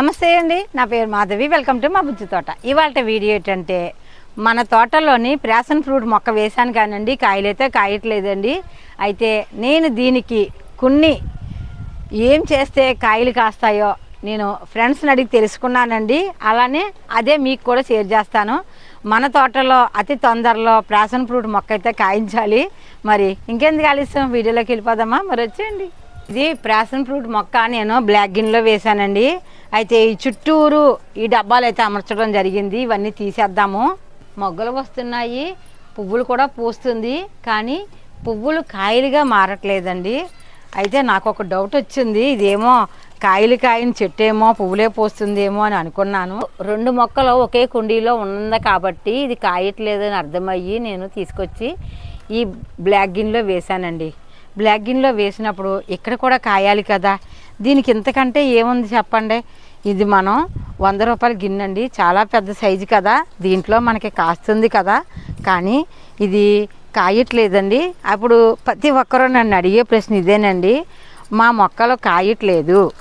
నమస్తే అండి. నా పేరు మాధవి. వెల్కమ్ టు మా బుజ్జి తోట. ఇవాళ వీడియో ఏంటంటే మన తోటలోని ప్యాషన్ ఫ్రూట్ మొక్క వేశాను కానండి. కాయలైతే కాయట్లేదండి. అయితే నేను దీనికి కొన్ని ఏం చేస్తే కాయలు కాస్తాయో నేను ఫ్రెండ్స్ని అడిగి తెలుసుకున్నానండి. అలానే అదే మీకు కూడా షేర్ చేస్తాను. మన తోటలో అతి తొందరలో ప్యాషన్ ఫ్రూట్ మొక్క అయితే కాయించాలి. మరి ఇంకెందుకు ఆలస్యం? వీడియోలోకి వెళ్ళిపోదామా? మరి వచ్చేయండి. ఇది ప్యాషన్ ఫ్రూట్ మొక్క నేను బ్లాక్ గిన్నెలో వేశానండి. అయితే ఈ చుట్టూరు ఈ డబ్బాలు అయితే అమర్చడం జరిగింది. ఇవన్నీ తీసేద్దాము. మొగ్గలు వస్తున్నాయి. పువ్వులు కూడా పూస్తుంది. కానీ పువ్వులు కాయలుగా మారట్లేదండి. అయితే నాకు ఒక డౌట్ వచ్చింది. ఇదేమో కాయలు కాయని చెట్టేమో పువ్వులే పోస్తుందేమో అని అనుకున్నాను. రెండు మొక్కలు ఒకే కుండీలో ఉంది కాబట్టి ఇది కాయట్లేదని అర్థమయ్యి నేను తీసుకొచ్చి ఈ బ్లాక్ గిన్లో వేశానండి. బ్లాక్ గిన్నెలో వేసినప్పుడు ఇక్కడ కూడా కాయాలి కదా. దీనికి ఇంతకంటే ఏముంది చెప్పండి? ఇది మనం వంద రూపాయల గిన్నె అండి. చాలా పెద్ద సైజు కదా. దీంట్లో మనకి కాస్తుంది కదా. కానీ ఇది కాయట్లేదండి. అప్పుడు ప్రతి ఒక్కరూ నన్ను అడిగే ప్రశ్న ఇదేనండి. మా మొక్కలు కాయట్లేదు.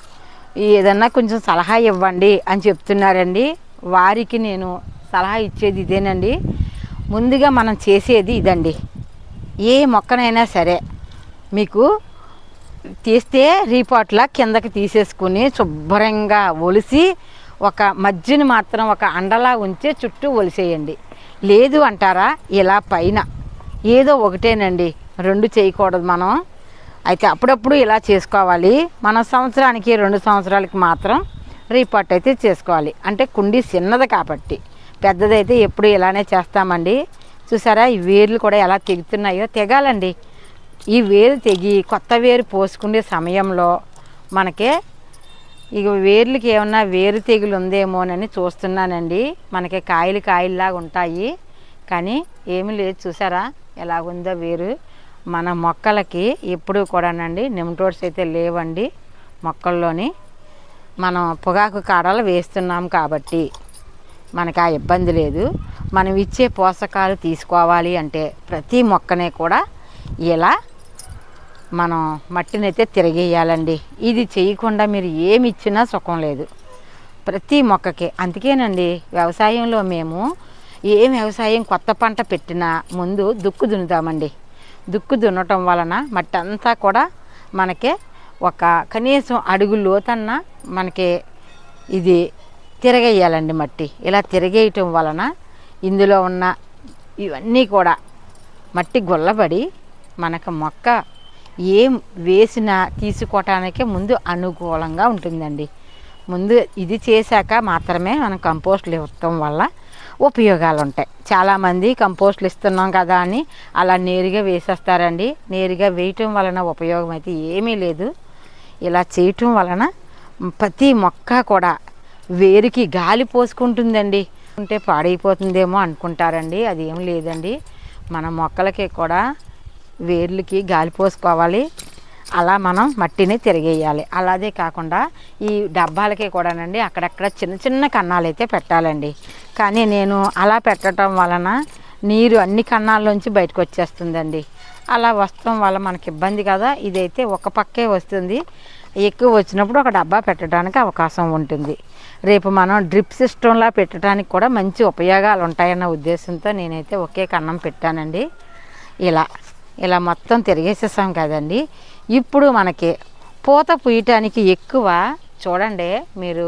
ఏదన్నా కొంచెం సలహా ఇవ్వండి అని చెప్తున్నారండి. వారికి నేను సలహా ఇచ్చేది ఇదేనండి. ముందుగా మనం చేసేది ఇదండి. ఏ మొక్కనైనా సరే మీకు తీస్తే రీపాట్లా కిందకి తీసేసుకుని శుభ్రంగా ఒలిసి ఒక మధ్యని మాత్రం ఒక అండలా ఉంచి చుట్టూ ఒలిసేయండి. లేదు అంటారా? ఇలా పైన. ఏదో ఒకటేనండి. రెండు చేయకూడదు మనం. అయితే అప్పుడప్పుడు ఇలా చేసుకోవాలి. మన సంవత్సరానికి రెండు సంవత్సరాలకి మాత్రం రీపాట్ అయితే చేసుకోవాలి. అంటే కుండీ చిన్నది కాబట్టి. పెద్దదైతే ఎప్పుడు ఇలానే చేస్తామండి. చూసారా? ఈ వేర్లు కూడా ఎలా తెగుతున్నాయో తెగాలండి. ఈ వేరు తెగి కొత్త వేరు పోసుకునే సమయంలో మనకే ఇక వేర్లకి ఏమన్నా వేరు తెగులు ఉందేమోనని చూస్తున్నానండి. మనకి కాయలు కాయల్లాగా ఉంటాయి. కానీ ఏమీ లేదు. చూసారా? ఎలా ఉందో వేరు. మన మొక్కలకి ఎప్పుడు కూడానండి నిమ్టోడ్స్ అయితే లేవండి మొక్కల్లోని. మనం పొగాకు కాడలు వేస్తున్నాం కాబట్టి మనకు ఆ ఇబ్బంది లేదు. మనం ఇచ్చే పోషకాలు తీసుకోవాలి అంటే ప్రతి మొక్కనే కూడా ఇలా మనం మట్టినైతే తిరగేయాలండి. తిరిగేయాలండి ఇది చేయకుండా మీరు ఏమి ఇచ్చినా సుఖం లేదు. ప్రతి మొక్కకి. అందుకేనండి వ్యవసాయంలో మేము ఏ వ్యవసాయం కొత్త పంట పెట్టినా ముందు దుక్కు దున్నుతామండి. దుక్కు దున్నటం వలన మట్టి అంతా కూడా మనకి ఒక కనీసం అడుగు లోతన్న మనకి ఇది తిరగేయాలండి మట్టి. ఇలా తిరగేయటం వలన ఇందులో ఉన్న ఇవన్నీ కూడా మట్టి గొల్లబడి మనకు మొక్క ఏం వేసినా తీసుకోవటానికి ముందు అనుకూలంగా ఉంటుందండి. ముందు ఇది చేశాక మాత్రమే మనం కంపోస్ట్లు ఇవ్వటం వల్ల ఉపయోగాలు ఉంటాయి చాలామంది కంపోస్ట్లు ఇస్తున్నాం కదా అని అలా నేరుగా వేసేస్తారండి. నేరుగా వేయటం వలన ఉపయోగం అయితే ఏమీ లేదు. ఇలా చేయటం వలన ప్రతి మొక్క కూడా వేరుకి గాలి పోసుకుంటుందండి. ఉంటే పాడైపోతుందేమో అనుకుంటారండి. అది ఏం లేదండి. మన మొక్కలకి కూడా వేర్లకి గాలి పోసుకోవాలి. అలా మనం మట్టిని తిరిగేయాలి. అలాగే కాకుండా ఈ డబ్బాలకి కూడానండి అక్కడక్కడ చిన్న చిన్న కన్నాలు అయితే పెట్టాలండి. కానీ నేను అలా పెట్టడం వలన నీరు అన్ని కన్నాల్లోంచి బయటకు వచ్చేస్తుందండి. అలా వస్తాం వల్ల మనకి ఇబ్బంది కదా. ఇదైతే ఒక పక్కే వస్తుంది. ఎక్కువ వచ్చినప్పుడు ఒక డబ్బా పెట్టడానికి అవకాశం ఉంటుంది. రేపు మనం డ్రిప్ సిస్టంలా పెట్టడానికి కూడా మంచి ఉపయోగాలు ఉంటాయన్న ఉద్దేశంతో నేనైతే ఒకే కన్నం పెట్టానండి. ఇలా. ఇలా మొత్తం తిరిగేసేసాం కదండి. ఇప్పుడు మనకి పూత పూయటానికి ఎక్కువ చూడండి మీరు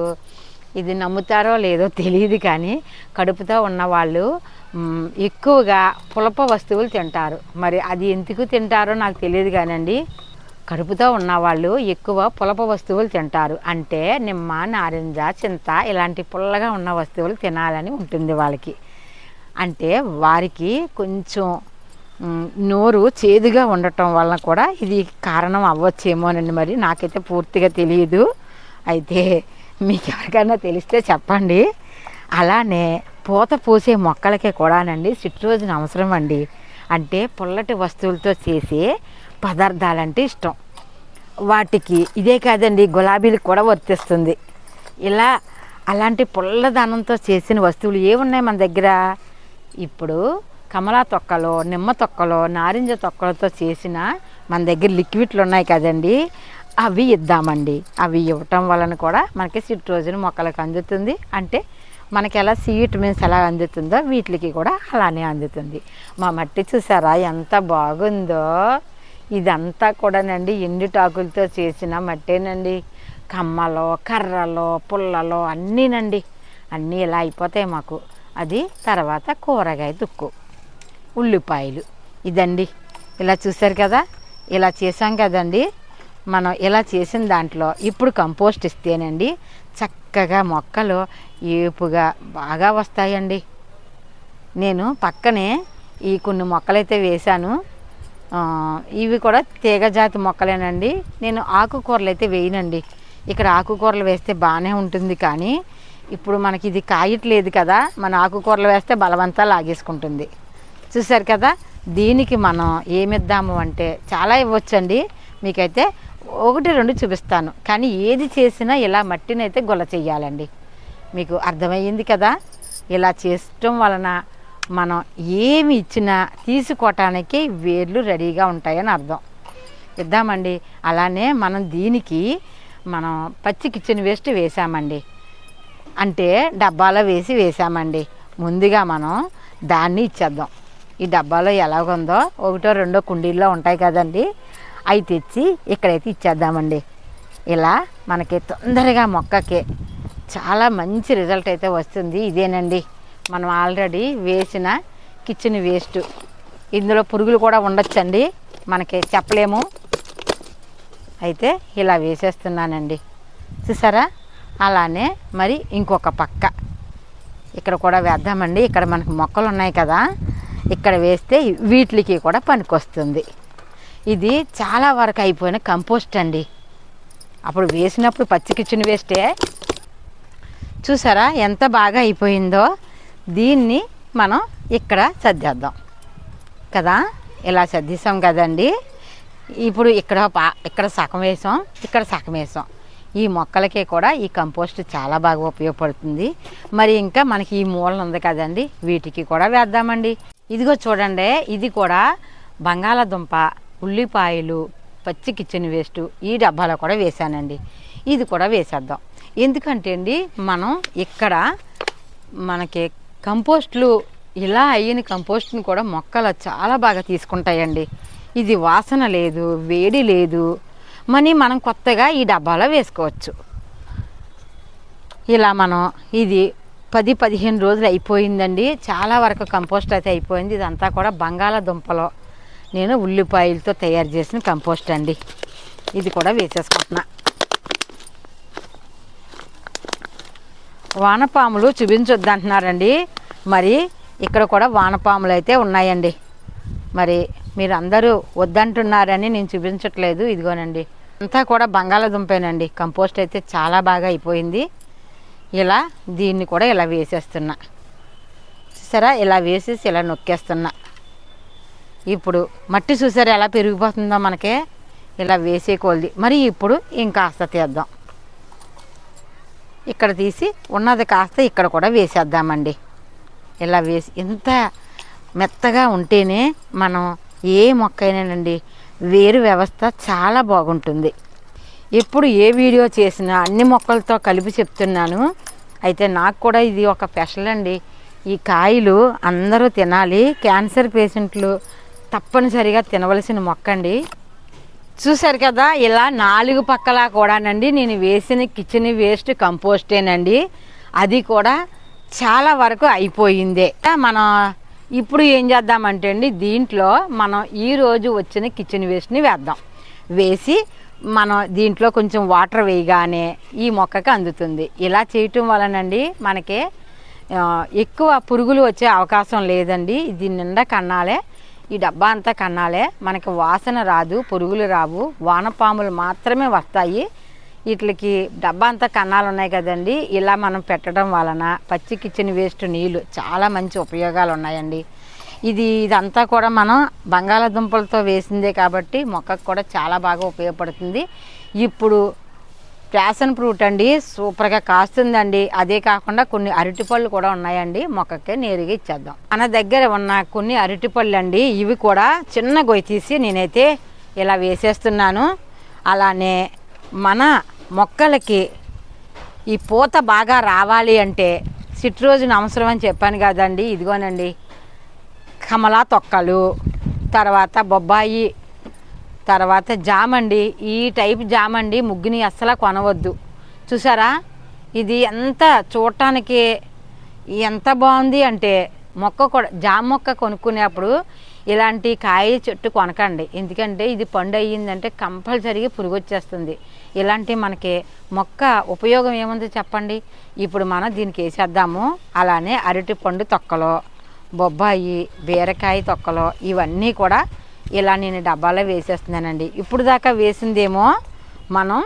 ఇది నమ్ముతారో లేదో తెలియదు కానీ కడుపుతో ఉన్నవాళ్ళు ఎక్కువగా పులప వస్తువులు తింటారు. మరి అది ఎందుకు తింటారో నాకు తెలియదు కానండి. కడుపుతో ఉన్నవాళ్ళు ఎక్కువ పులప వస్తువులు తింటారు. అంటే నిమ్మ నారింజ చింత ఇలాంటి పుల్లగా ఉన్న వస్తువులు తినాలని ఉంటుంది వాళ్ళకి. అంటే వారికి కొంచెం నోరు చేదుగా ఉండటం వలన కూడా ఇది కారణం అవ్వచ్చేమోనండి మరి. నాకైతే పూర్తిగా తెలియదు. అయితే మీకు ఎవరికైనా తెలిస్తే చెప్పండి. అలానే పూత పూసే మొక్కలకి కూడానండి సిట్రోజన్ అవసరం అండి. అంటే పుల్లటి వస్తువులతో చేసే పదార్థాలంటే ఇష్టం. వాటికి ఇదే కాదండి గులాబీలకు కూడా వర్తిస్తుంది. ఇలా అలాంటి పుల్లదనంతో చేసిన వస్తువులు ఏమున్నాయి మన దగ్గర? ఇప్పుడు కమలా తొక్కలో నిమ్మ తొక్కలో నారింజ తొక్కలతో చేసిన మన దగ్గర లిక్విడ్లు ఉన్నాయి కదండి అవి ఇద్దామండి. అవి ఇవ్వటం వలన కూడా మనకి సిట్రోజన్ మొక్కలకు అందుతుంది. అంటే మనకి ఎలా సి విటమిన్స్ ఎలా అందుతుందో వీటికి కూడా అలానే అందుతుంది. మా మట్టి చూసారా ఎంత బాగుందో? ఇదంతా కూడానండి ఎండుటాకులతో చేసిన మట్టేనండి. కమ్మలో కర్రలో పుల్లలో అన్నీనండి. అన్నీ ఇలా అయిపోతాయి మాకు. అది తర్వాత కూరగాయ దుక్కు. ఉల్లిపాయలు. ఇదండి. ఇలా చూసారు కదా? ఇలా చేసాం కదండి. మనం ఇలా చేసిన దాంట్లో ఇప్పుడు కంపోస్ట్ ఇస్తేనండి చక్కగా మొక్కలు ఏపుగా బాగా వస్తాయండి. నేను పక్కనే ఈ కొన్ని మొక్కలైతే వేశాను. ఇవి కూడా తీగజాతి మొక్కలేనండి. నేను ఆకుకూరలు అయితే వేయనండి. ఇక్కడ ఆకుకూరలు వేస్తే బాగానే ఉంటుంది కానీ ఇప్పుడు మనకి ఇది కాయట్లేదు కదా మన ఆకుకూరలు వేస్తే బలవంతా లాగేసుకుంటుంది. చూసారు కదా? దీనికి మనం ఏమిద్దాము అంటే చాలా ఇవ్వచ్చండి. మీకైతే ఒకటి రెండు చూపిస్తాను. కానీ ఏది చేసినా ఇలా మట్టిని అయితే గొల్ల చేయాలండి మీకు అర్థమయ్యింది కదా? ఇలా చేయటం వలన మనం ఏమి ఇచ్చినా తీసుకోవటానికి వేర్లు రెడీగా ఉంటాయని అర్థం. ఇద్దామండి. అలానే మనం దీనికి మనం పచ్చి కిచెన్ వేస్ట్ వేసామండి. అంటే డబ్బాలో వేసి వేసామండి. ముందుగా మనం దాన్ని ఇచ్చేద్దాం. ఈ డబ్బాలో ఎలాగుందో ఒకటో రెండో కుండీల్లో ఉంటాయి కదండి. అవి తెచ్చి ఇక్కడైతే ఇచ్చేద్దామండి. ఇలా మనకి తొందరగా మొక్కకి చాలా మంచి రిజల్ట్ అయితే వస్తుంది. ఇదేనండి. మనం ఆల్రెడీ వేసిన కిచెన్ వేస్ట్. ఇందులో పురుగులు కూడా ఉండొచ్చండి. మనకి చెప్పలేము. అయితే ఇలా వేసేస్తున్నానండి. చూసారా? అలానే మరి ఇంకొక పక్క. ఇక్కడ కూడా వేద్దామండి. ఇక్కడ మనకు మొక్కలు ఉన్నాయి కదా. ఇక్కడ వేస్తే వీటికి కూడా పనికొస్తుంది. ఇది చాలా వరకు అయిపోయిన కంపోస్ట్ అండి. అప్పుడు వేసినప్పుడు పచ్చి కిచెన్ వేస్తే చూసారా ఎంత బాగా అయిపోయిందో? దీన్ని మనం ఇక్కడ సర్దేద్దాం. కదా? ఇలా సర్దిస్తాం కదండి. ఇప్పుడు ఇక్కడ ఇక్కడ సగం వేసాం ఇక్కడ సగం వేసాం. ఈ మొక్కలకి కూడా ఈ కంపోస్ట్ చాలా బాగా ఉపయోగపడుతుంది. మరి ఇంకా మనకి ఈ మూలన ఉంది కదండి వీటికి కూడా వేద్దామండి. ఇదిగో చూడండి ఇది కూడా బంగాళాదుంప ఉల్లిపాయలు పచ్చి కిచెన్ వేస్ట్ ఈ డబ్బాలో కూడా వేసానండి ఇది కూడా వేసేద్దాం. ఎందుకంటే అండి మనం ఇక్కడ మనకి కంపోస్ట్లు ఇలా అయిన కంపోస్ట్ని కూడా మొక్కలు చాలా బాగా తీసుకుంటాయండి. ఇది వాసన లేదు వేడి లేదు. మనీ మనం కొత్తగా ఈ డబ్బాలో వేసుకోవచ్చు. ఇలా మనం ఇది పది పదిహేను రోజులు అయిపోయిందండి. చాలా వరకు కంపోస్ట్ అయితే అయిపోయింది. ఇదంతా కూడా బంగాళాదుంపలో నేను ఉల్లిపాయలతో తయారు చేసిన కంపోస్ట్ అండి. ఇది కూడా వేసేసుకుంటున్నా. వానపాములు చూపించొద్దు అంటున్నారండి మరి ఇక్కడ కూడా వానపాములు అయితే ఉన్నాయండి. మరి మీరు అందరూ వద్దంటున్నారని నేను చూపించట్లేదు ఇదిగోనండి. అంతా కూడా బంగాళాదుంపేనండి. కంపోస్ట్ అయితే చాలా బాగా అయిపోయింది. ఇలా దీన్ని కూడా ఇలా వేసేస్తున్నా. చూసారా? ఇలా వేసేసి ఇలా నొక్కేస్తున్నా. ఇప్పుడు మట్టి చూసారా ఎలా పెరిగిపోతుందో మనకే? ఇలా వేసే కొలిది. మరి ఇప్పుడు ఇంకాస్త తీద్దాం. ఇక్కడ తీసి ఉన్నది కాస్త ఇక్కడ కూడా వేసేద్దామండి. ఇలా వేసి ఇంత మెత్తగా ఉంటేనే మనం ఏ మొక్క అయినానండి వేరు వ్యవస్థ చాలా బాగుంటుంది. ఎప్పుడు ఏ వీడియో చేసినా అన్ని మొక్కలతో కలిపి చెప్తున్నాను. అయితే నాకు కూడా ఇది ఒక స్పెషల్ అండి. ఈ కాయలు అందరూ తినాలి. క్యాన్సర్ పేషెంట్లు తప్పనిసరిగా తినవలసిన మొక్క అండి చూశారు కదా ఇలా నాలుగు పక్కల కూడానండి. నేను వేసిన కిచెన్ వేస్ట్ కంపోస్టేనండి. అది కూడా చాలా వరకు అయిపోయిందే. మనం ఇప్పుడు ఏం చేద్దామంటే అండి దీంట్లో మనం ఈ రోజు వచ్చిన కిచెన్ వేస్ట్ని వేద్దాం. వేసి మనం దీంట్లో కొంచెం వాటర్ వేయగానే ఈ మొక్కకి అందుతుంది. ఇలా చేయటం వలనండి మనకి ఎక్కువ పురుగులు వచ్చే అవకాశం లేదండి. దీని నిండా కన్నాలే. ఈ డబ్బా అంతా కన్నాలే. మనకి వాసన రాదు పురుగులు రావు. వానపాములు మాత్రమే వస్తాయి. వీటికి డబ్బా అంతా కన్నాలు ఉన్నాయి కదండి. ఇలా మనం పెట్టడం వలన పచ్చి కిచెన్ వేస్ట్ నీళ్ళు చాలా మంచి ఉపయోగాలు ఉన్నాయండి. ఇది ఇదంతా కూడా మనం బంగాళాదుంపలతో వేసిందే కాబట్టి మొక్కకు కూడా చాలా బాగా ఉపయోగపడుతుంది. ఇప్పుడు ప్యాషన్ ఫ్రూట్ అండి సూపర్గా కాస్తుందండి. అదే కాకుండా కొన్ని అరటిపళ్ళు కూడా ఉన్నాయండి. మొక్కకే నేరుగా ఇచ్చేద్దాం. మన దగ్గర ఉన్న కొన్ని అరటిపళ్ళు అండి ఇవి కూడా చిన్న గొయ్యి తీసి నేనైతే ఇలా వేసేస్తున్నాను. అలానే మన మొక్కలకి ఈ పూత బాగా రావాలి అంటే సిట్రోజున అవసరం అని చెప్పాను కదండి. ఇదిగోనండి. కమలా తొక్కలు తర్వాత బొబ్బాయి తర్వాత జామండి. ఈ టైప్ జామండి ముగ్గుని అస్సలు కొనవద్దు. చూసారా? ఇది ఎంత చూడటానికి ఎంత బాగుంది అంటే మొక్క కూడా జామ మొక్క కొనుక్కునేప్పుడు ఇలాంటి కాయ చెట్టు కొనకండి. ఎందుకంటే ఇది పండు అయ్యిందంటే కంపల్సరీగా పురుగు వచ్చేస్తుంది ఇలాంటి మనకి మొక్క ఉపయోగం ఏముంది చెప్పండి? ఇప్పుడు మనం దీనికి వేసేద్దాము. అలానే అరటి పండు తొక్కలో. బొబ్బాయి బీరకాయ తొక్కలు ఇవన్నీ కూడా ఇలా నేను డబ్బాలో వేసేస్తున్నానండి. ఇప్పుడు దాకా వేసిందేమో మనం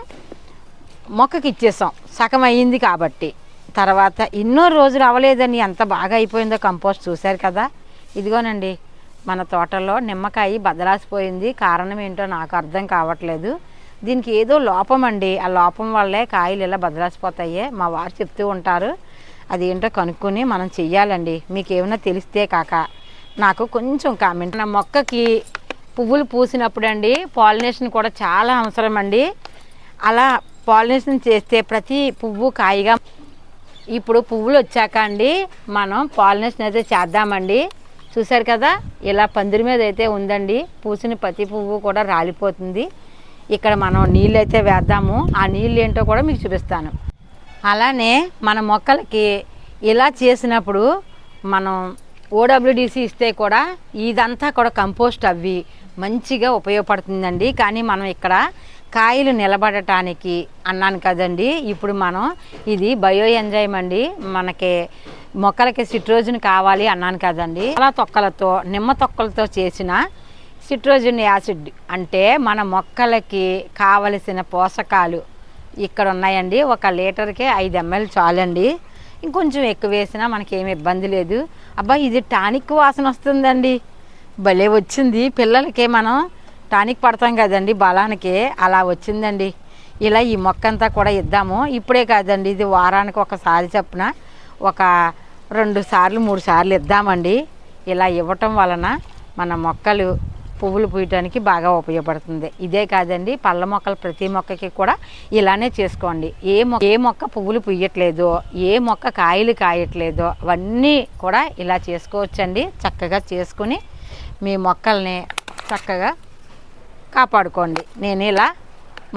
మొక్కకి ఇచ్చేసాం. సగం అయ్యింది కాబట్టి. తర్వాత ఎన్నో రోజులు అవ్వలేదని ఎంత బాగా అయిపోయిందో కంపోస్ట్ చూశారు కదా. ఇదిగోనండి మన తోటలో నిమ్మకాయ బదలాసిపోయింది. కారణం ఏంటో నాకు అర్థం కావట్లేదు. దీనికి ఏదో లోపం అండి. ఆ లోపం వల్లే కాయలు ఇలా బదలాసిపోతాయి. మా వారు చెప్తూ ఉంటారు. అది ఏంటో కనుక్కొని మనం చెయ్యాలండి. మీకు ఏమైనా తెలిస్తే కాక. నాకు కొంచెం కామెంట్ నా మొక్కకి పువ్వులు పూసినప్పుడు అండి పాలినేషన్ కూడా చాలా అవసరం అండి అలా పాలినేషన్ చేస్తే ప్రతి పువ్వు కాయగా ఇప్పుడు పువ్వులు వచ్చాక అండి మనం పాలినేషన్ అయితే చేద్దామండి. చూసారు కదా ఇలా పందిరి మీద అయితే ఉందండి. పూసిన ప్రతి పువ్వు కూడా రాలిపోతుంది. ఇక్కడ మనం నీళ్ళు అయితే వేద్దాము. ఆ నీళ్ళు ఏంటో కూడా మీకు చూపిస్తాను. అలానే మన మొక్కలకి ఇలా చేసినప్పుడు మనం ఓడబ్ల్యూడిసి ఇస్తే కూడా ఇదంతా కూడా కంపోస్ట్ అవి మంచిగా ఉపయోగపడుతుందండి. కానీ మనం ఇక్కడ కాయలు నిలబడటానికి అన్నాను కదండి. ఇప్పుడు మనం ఇది బయో ఎంజైమ్ అండి. మనకి మొక్కలకి సిట్రోజన్ కావాలి అన్నాను కదండి. అలా తొక్కలతో నిమ్మ తొక్కలతో చేసిన సిట్రోజన్ యాసిడ్ అంటే మన మొక్కలకి కావలసిన పోషకాలు ఇక్కడ ఉన్నాయండి ఒక లీటర్కి ఐదు ఎంఎల్ చాలండి. ఇంకొంచెం ఎక్కువ వేసినా మనకి ఏమి ఇబ్బంది లేదు. అబ్బా ఇది టానిక్ వాసన వస్తుందండి. భలే వచ్చింది. పిల్లలకి మనం టానిక్ పడతాం కదండి బలానికి. అలా వచ్చిందండి. ఇలా ఈ మొక్క అంతా కూడా ఇద్దాము. ఇప్పుడే కాదండి ఇది వారానికి ఒకసారి చొప్పున ఒక రెండు సార్లు మూడు సార్లు ఇద్దామండి. ఇలా ఇవ్వటం వలన మన మొక్కలు పువ్వులు పూయటానికి బాగా ఉపయోగపడుతుంది. ఇదే కాదండి పళ్ళ మొక్కలు ప్రతి మొక్కకి కూడా ఇలానే చేసుకోండి. ఏ మొక్క ఏ మొక్క పువ్వులు పూయట్లేదో ఏ మొక్క కాయలు కాయట్లేదో అవన్నీ కూడా ఇలా చేసుకోవచ్చండి. చక్కగా చేసుకుని మీ మొక్కల్ని చక్కగా కాపాడుకోండి. నేను ఇలా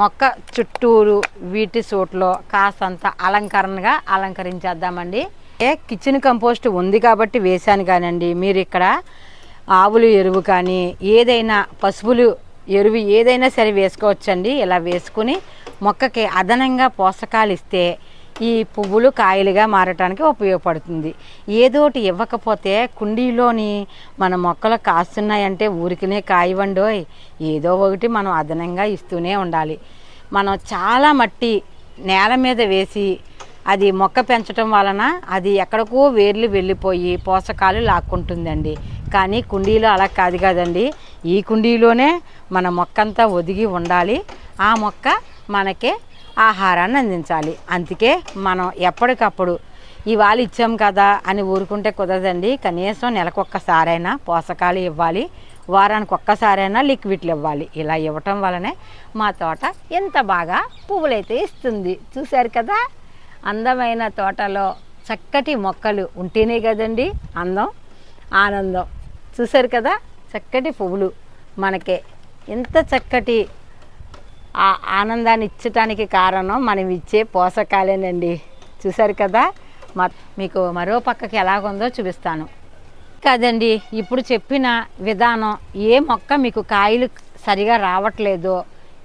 మొక్క చుట్టూరు వీటి చోట్లో కాస్తంత అలంకరణగా అలంకరించేద్దామండి. ఏ కిచెన్ కంపోస్ట్ ఉంది కాబట్టి వేశాను కానండి. మీరు ఇక్కడ ఆవులు ఎరువు కానీ ఏదైనా పశువులు ఎరువు ఏదైనా సరే వేసుకోవచ్చండి. ఇలా వేసుకుని మొక్కకి అదనంగా పోషకాలు ఇస్తే ఈ పువ్వులు కాయలుగా మారటానికి ఉపయోగపడుతుంది. ఏదోటి ఇవ్వకపోతే కుండీలోని మన మొక్కలు కాస్తున్నాయంటే ఊరికినే కాయవండోయ్. ఏదో ఒకటి మనం అదనంగా ఇస్తూనే ఉండాలి. మనం చాలా మట్టి నేల మీద వేసి అది మొక్క పెంచడం వలన అది ఎక్కడికో వేర్లు వెళ్ళిపోయి పోషకాలు లాక్కుంటుందండి. కానీ కుండీలో అలా కాదు కదండి. ఈ కుండీలోనే మన మొక్క అంతా ఒదిగి ఉండాలి. ఆ మొక్క మనకే ఆహారాన్ని అందించాలి. అందుకే మనం ఎప్పటికప్పుడు ఇవాళ ఇచ్చాం కదా అని ఊరుకుంటే కుదరదండి. కనీసం నెలకొక్కసారైనా పోషకాలు ఇవ్వాలి. వారానికి ఒక్కసారైనా లిక్విడ్లు ఇవ్వాలి. ఇలా ఇవ్వటం వలనే మా తోట ఎంత బాగా పువ్వులైతే ఇస్తుంది. చూశారు కదా? అందమైన తోటలో చక్కటి మొక్కలు ఉంటేనే కదండి అందం ఆనందం. చూశారు కదా? చక్కటి పువ్వులు మనకి. ఎంత చక్కటి ఆ ఆనందాన్ని ఇచ్చటానికి కారణం మనం ఇచ్చే పోషకాలేనండి. చూశారు కదా? మా మీకు మరో పక్కకి ఎలాగుందో చూపిస్తాను. కాదండి ఇప్పుడు చెప్పిన విధానం ఏ మొక్క మీకు కాయలు సరిగా రావట్లేదో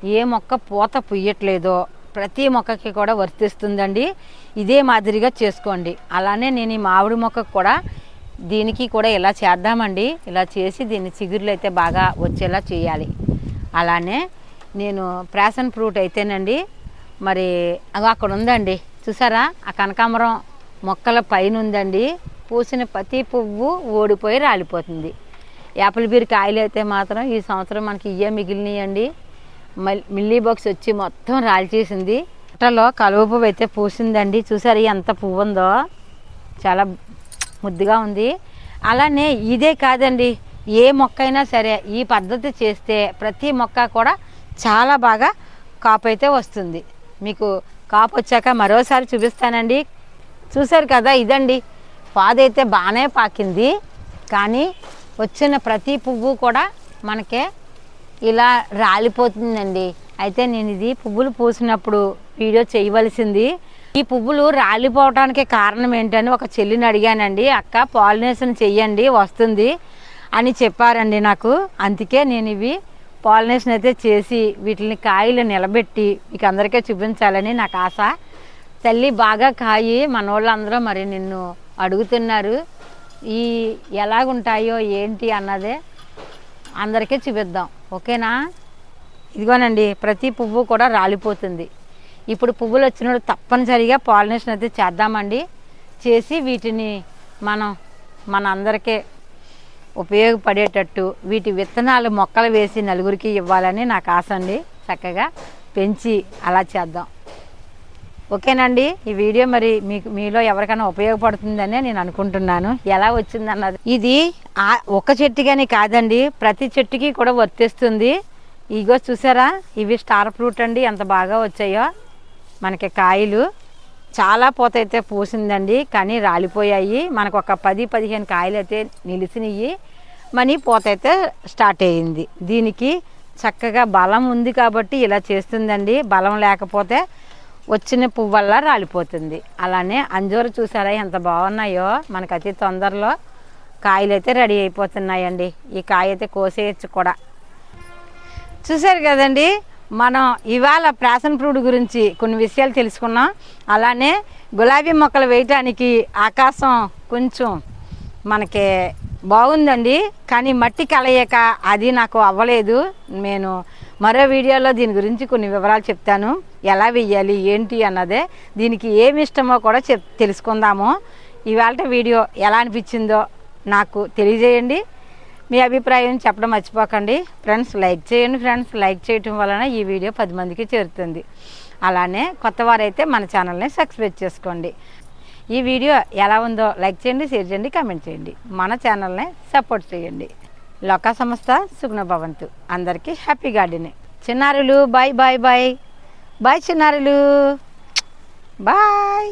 ఏ మొక్క పూత పుయ్యట్లేదో ప్రతి మొక్కకి కూడా వర్తిస్తుందండి. ఇదే మాదిరిగా చేసుకోండి. అలానే నేను ఈ మామిడి మొక్కకు కూడా దీనికి కూడా ఇలా చేద్దామండి. ఇలా చేసి దీన్ని చిగురులు అయితే బాగా వచ్చేలా చేయాలి. అలానే నేను ప్యాషన్ ఫ్రూట్ అయితేనండి మరి అగో అక్కడ ఉందండి. చూసారా? ఆ కనకాంబరం మొక్కల పైన ఉందండి పూసిన ప్రతి పువ్వు ఓడిపోయి రాలిపోతుంది. యాపిల్ బీర్ కాయలు అయితే మాత్రం ఈ సంవత్సరం మనకి ఇయ్యే మిగిలినాయండి. మిల్లీ బాక్స్ వచ్చి మొత్తం రాల్చేసింది. పుట్టలో కలువ పువ్వు అయితే పూసిందండి. చూసారు ఎంత పువ్వు ఉందో చాలా ముద్దుగా ఉంది. అలానే ఇదే కాదండి ఏ మొక్క అయినా సరే ఈ పద్ధతి చేస్తే ప్రతి మొక్క కూడా చాలా బాగా కాపు అయితే వస్తుంది. మీకు కాపు వచ్చాక మరోసారి చూపిస్తానండి. చూశారు కదా ఇదండి. పాదైతే బాగానే పాకింది. కానీ వచ్చిన ప్రతి పువ్వు కూడా మనకే ఇలా రాలిపోతుందండి. అయితే నేను ఇది పువ్వులు పూసినప్పుడు వీడియో చేయవలసింది. ఈ పువ్వులు రాలిపోవటానికి కారణం ఏంటని ఒక చెల్లిని అడిగానండి. అక్క పాలినేషన్ చెయ్యండి వస్తుంది అని చెప్పారండి నాకు. అందుకే నేను ఇవి పాలినేషన్ అయితే చేసి వీటిని కాయలు నిలబెట్టి మీకు అందరికీ చూపించాలని నాకు ఆశ. తల్లి బాగా కాయి మన మరి నిన్ను అడుగుతున్నారు. ఈ ఎలాగుంటాయో ఏంటి అన్నదే అందరికీ చూపిద్దాం. ఓకేనా? ఇదిగోనండి ప్రతి పువ్వు కూడా రాలిపోతుంది. ఇప్పుడు పువ్వులు వచ్చినప్పుడు తప్పనిసరిగా పాలినేషన్ అయితే చేద్దామండి. చేసి వీటిని మనం మన అందరికీ ఉపయోగపడేటట్టు వీటి విత్తనాలు మొక్కలు వేసి నలుగురికి ఇవ్వాలని నాకు ఆశ అండి. చక్కగా పెంచి అలా చేద్దాం. ఓకేనండి. ఈ వీడియో మరి మీకు మీలో ఎవరికైనా ఉపయోగపడుతుందని నేను అనుకుంటున్నాను. ఎలా వచ్చిందన్నది? ఇది ఆ ఒక చెట్టుగానే కాదండి. ప్రతి చెట్టుకి కూడా వర్తిస్తుంది. ఇగో చూసారా? ఇవి స్టార్ ఫ్రూట్ అండి. ఎంత బాగా వచ్చాయో. మనకి కాయలు చాలా పూత అయితే పూసిందండి కానీ రాలిపోయాయి. మనకు ఒక పది పదిహేను కాయలు అయితే నిలిచినవి మనీ పూత అయితే స్టార్ట్ అయ్యింది. దీనికి చక్కగా బలం ఉంది కాబట్టి ఇలా చేస్తుందండి. బలం లేకపోతే వచ్చిన పువ్వల్లా రాలిపోతుంది. అలానే అంజూరు చూసారా ఎంత బాగున్నాయో. మనకు అతి తొందరలో కాయలు అయితే రెడీ అయిపోతున్నాయండి. ఈ కాయ అయితే కోసేయచ్చు కూడా. చూశారు కదండి? మనం ఇవాళ ప్యాషన్ ఫ్రూట్ గురించి కొన్ని విషయాలు తెలుసుకున్నాం. అలానే గులాబీ మొక్కలు వేయటానికి ఆకాశం కొంచెం మనకి బాగుందండి. కానీ మట్టి కలయక అది నాకు అవ్వలేదు. నేను మరో వీడియోలో దీని గురించి కొన్ని వివరాలు చెప్తాను. ఎలా వెయ్యాలి ఏంటి అన్నదే దీనికి ఏమి ఇష్టమో కూడా చెప్ తెలుసుకుందాము. ఇవాళ వీడియో ఎలా అనిపించిందో నాకు తెలియజేయండి. మీ అభిప్రాయం చెప్పడం మర్చిపోకండి. ఫ్రెండ్స్ లైక్ చేయండి. ఫ్రెండ్స్ లైక్ చేయటం వలన ఈ వీడియో పది మందికి చేరుతుంది. అలానే కొత్త వారైతే మన ఛానల్ని సబ్స్క్రైబ్ చేసుకోండి. ఈ వీడియో ఎలా ఉందో లైక్ చేయండి షేర్ చేయండి కామెంట్ చేయండి. మన ఛానల్ని సపోర్ట్ చేయండి. లోకా సంస్థ సుగ్న భవంతు. అందరికీ హ్యాపీ గార్డెనింగ్ చిన్నారులు బాయ్ బాయ్ బాయ్ బాయ్ చిన్నారులు. బాయ్